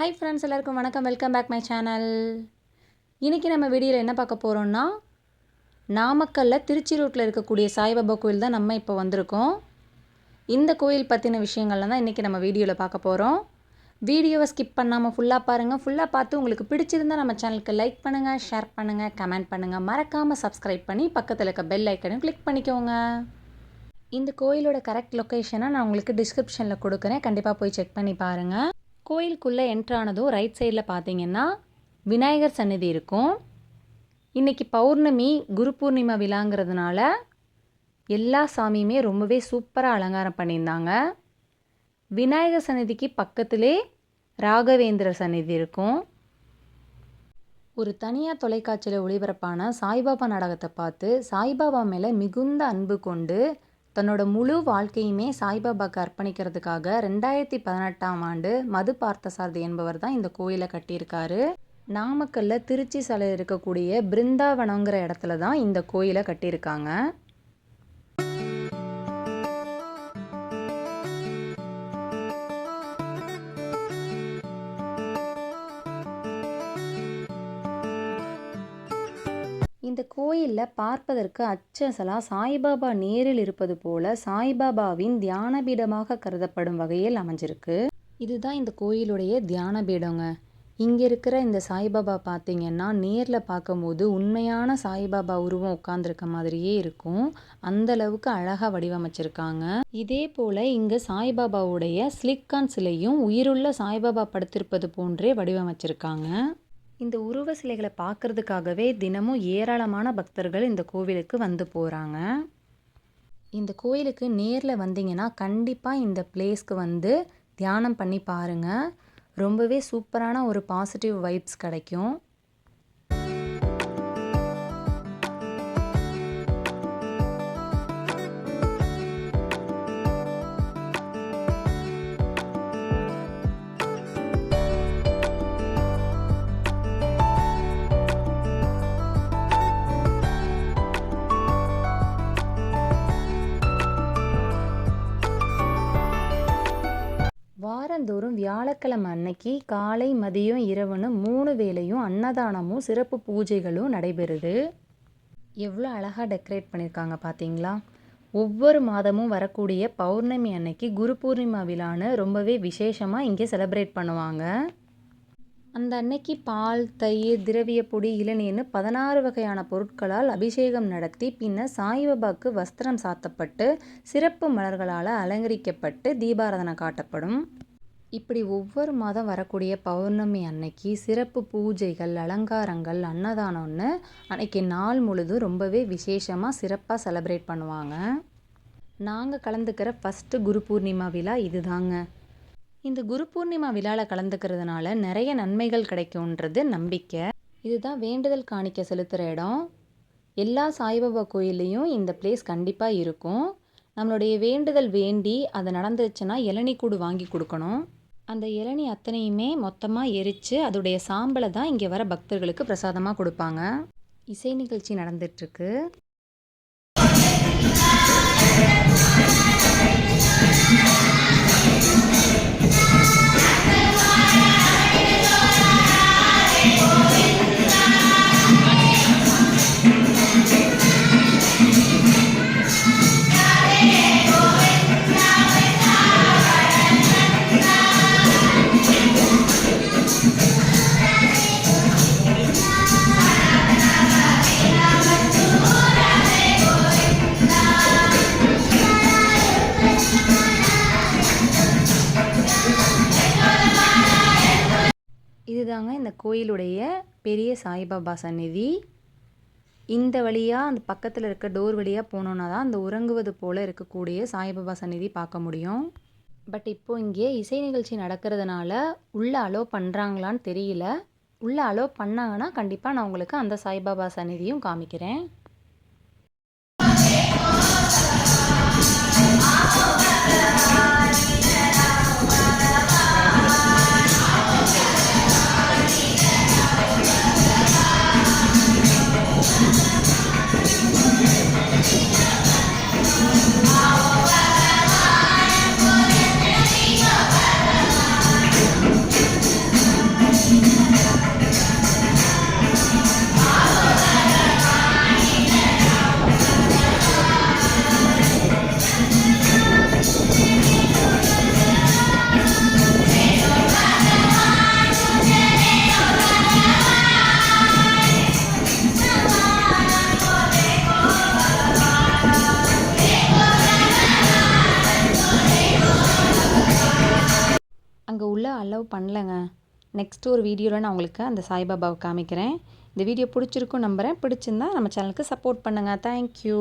Hi friends எல்லாருக்கும் வணக்கம். Welcome back my channel இன்றைக்கி நம்ம வீடியோவில் என்ன பார்க்க போகிறோம்னா நாமக்கல்லில் திருச்சி ரோட்டில் இருக்கக்கூடிய சாய்பாபா கோயில் தான் நம்ம இப்போ வந்திருக்கோம். இந்த கோயில் பற்றின விஷயங்கள்லாம் தான் இன்றைக்கி நம்ம வீடியோவில் பார்க்க போகிறோம் வீடியோவை ஸ்கிப் பண்ணாமல் ஃபுல்லாக பாருங்கள் ஃபுல்லாக பார்த்து உங்களுக்கு பிடிச்சிருந்தா நம்ம சேனலுக்கு லைக் பண்ணுங்கள் ஷேர் பண்ணுங்கள் கமெண்ட் பண்ணுங்கள் மறக்காமல் சப்ஸ்கிரைப் பண்ணி பக்கத்தில் இருக்க பெல் ஐக்கனையும் கிளிக் பண்ணிக்கோங்க. இந்த கோயிலோட கரெக்ட் லொக்கேஷனை நான் உங்களுக்கு டிஸ்கிரிப்ஷனில் கொடுக்குறேன். கண்டிப்பாக போய் செக் பண்ணி பாருங்கள் கோயிலுக்குள்ளே என்ட்ரானதும் ரைட் சைடில் பார்த்தீங்கன்னா விநாயகர் சன்னதி இருக்கும். இன்றைக்கி பௌர்ணமி குரு பூர்ணிமா விழாங்கிறதுனால எல்லா சாமியுமே ரொம்பவே சூப்பராக அலங்காரம் பண்ணியிருந்தாங்க. விநாயகர் சன்னதிக்கு பக்கத்திலே ராகவேந்திரர் சன்னதி இருக்கும். ஒரு தனியார் தொலைக்காட்சியில் ஒளிபரப்பான சாய்பாபா நாடகத்தை பார்த்து சாய்பாபா மேலே மிகுந்த அன்பு கொண்டு தன்னோட முழு வாழ்க்கையுமே சாய்பாபாக்கு அர்ப்பணிக்கிறதுக்காக ரெண்டாயிரத்தி பதினெட்டாம் ஆண்டு மது பார்த்தசாரதி என்பவர் தான் இந்த கோயிலை கட்டியிருக்காரு. நாமக்கல்ல திருச்சி சிலை இருக்கக்கூடிய பிருந்தாவனங்கிற இடத்துல தான் இந்த கோயிலை கட்டியிருக்காங்க. இந்த கோயிலில் பார்ப்பதற்கு அச்சசலா சாய்பாபா நேரில் இருப்பது போல சாய்பாபாவின் தியான பீடமாக கருதப்படும் வகையில் அமைஞ்சிருக்கு. இதுதான் இந்த கோயிலுடைய தியானபீடங்க. இங்கே இருக்கிற இந்த சாய்பாபா பார்த்தீங்கன்னா நேரில் பார்க்கும்போது உண்மையான சாய்பாபா உருவம் உட்காந்துருக்க மாதிரியே இருக்கும். அந்த அளவுக்கு அழகாக வடிவமைச்சிருக்காங்க. இதே போல் இங்கே சாய்பாபாவுடைய ஸ்லிக்கான் சிலையும் உயிருள்ள சாய்பாபா படுத்திருப்பது போன்றே வடிவமைச்சிருக்காங்க. இந்த உருவ சிலைகளை பார்க்கறதுக்காகவே தினமும் ஏராளமான பக்தர்கள் இந்த கோவிலுக்கு வந்து போகிறாங்க இந்த கோயிலுக்கு நேரில் வந்தீங்கன்னா கண்டிப்பாக இந்த பிளேஸ்க்கு வந்து தியானம் பண்ணி பாருங்கள் ரொம்பவே சூப்பரான ஒரு பாசிட்டிவ் வைப்ஸ் கிடைக்கும். வாரந்தோறும் வியாழக்கிழமை அன்னைக்கு காலை மதியம் இரவுன்னு மூணு வேளையும் அன்னதானமும் சிறப்பு பூஜைகளும் நடைபெறுது. எவ்வளோ அழகாக டெக்கரேட் பண்ணியிருக்காங்க பார்த்தீங்களா ஒவ்வொரு மாதமும் வரக்கூடிய பௌர்ணமி அன்னைக்கு குரு பூர்ணிமா விழான்னு ரொம்பவே விசேஷமாக இங்கே செலிப்ரேட் பண்ணுவாங்க. அந்த அன்னைக்கு பால் தயிர் திரவிய பொடி இளநீர்னு பதினாறு வகையான பொருட்களால் அபிஷேகம் நடத்தி பின்னர் சாய்பாபாக்கு வஸ்திரம் சாத்தப்பட்டு சிறப்பு மலர்களால் அலங்கரிக்கப்பட்டு தீபாராதனை காட்டப்படும். இப்படி ஒவ்வொரு மாதம் வரக்கூடிய பௌர்ணமி அன்னைக்கு சிறப்பு பூஜைகள் அலங்காரங்கள் அன்னதானம்னு அன்னைக்கு நாள் முழுதும் ரொம்பவே விசேஷமாக சிறப்பாக செலப்ரேட் பண்ணுவாங்க. நாங்கள் கலந்துக்கிற ஃபஸ்ட்டு குரு பூர்ணிமா விழா இதுதாங்க. இந்த குரு பூர்ணிமா விழாவில் கலந்துக்கிறதுனால நிறைய நன்மைகள் கிடைக்கும்ன்றது நம்பிக்கை. இதுதான் வேண்டுதல் காணிக்க செலுத்துகிற இடம். எல்லா சாய்பாபா கோயில்லையும் இந்த பிளேஸ் கண்டிப்பாக இருக்கும். நம்மளுடைய வேண்டுதல் வேண்டி அது நடந்துச்சுன்னா இளநீ கூடு வாங்கி கொடுக்கணும். அந்த இளநீ அத்தனையுமே மொத்தமாக எரித்து அதோடைய சாம்பலை தான் இங்கே வர பக்தர்களுக்கு பிரசாதமாக கொடுப்பாங்க. இசை நிகழ்ச்சி நடந்துட்டுருக்கு. இதுதாங்க இந்த கோயிலுடைய பெரிய சாய்பாபா சந்நிதி. இந்த வழியாக அந்த பக்கத்தில் இருக்க டோர் வழியாக போனோன்னா தான் அந்த உறங்குவது போல் இருக்கக்கூடிய சாய்பாபா சந்நிதி பார்க்க முடியும். பட் இப்போ இங்கே இசை நிகழ்ச்சி நடக்கிறதுனால உள்ளே அலோ பண்ணுறாங்களான்னு தெரியல. உள்ளே அலோ பண்ணாங்கன்னா கண்டிப்பாக நான் உங்களுக்கு அந்த சாய்பாபா சந்நிதியும் காமிக்கிறேன். அங்கே உள்ள அலோவ் பண்ணலங்க. நெக்ஸ்ட் ஒரு வீடியோவில் நான் உங்களுக்கு அந்த சாய்பாபாவை காமிக்கிறேன். இந்த வீடியோ பிடிச்சிருக்கும் நம்புகிறேன் பிடிச்சிருந்தா நம்ம சேனலுக்கு சப்போர்ட் பண்ணுங்கள் தேங்க்யூ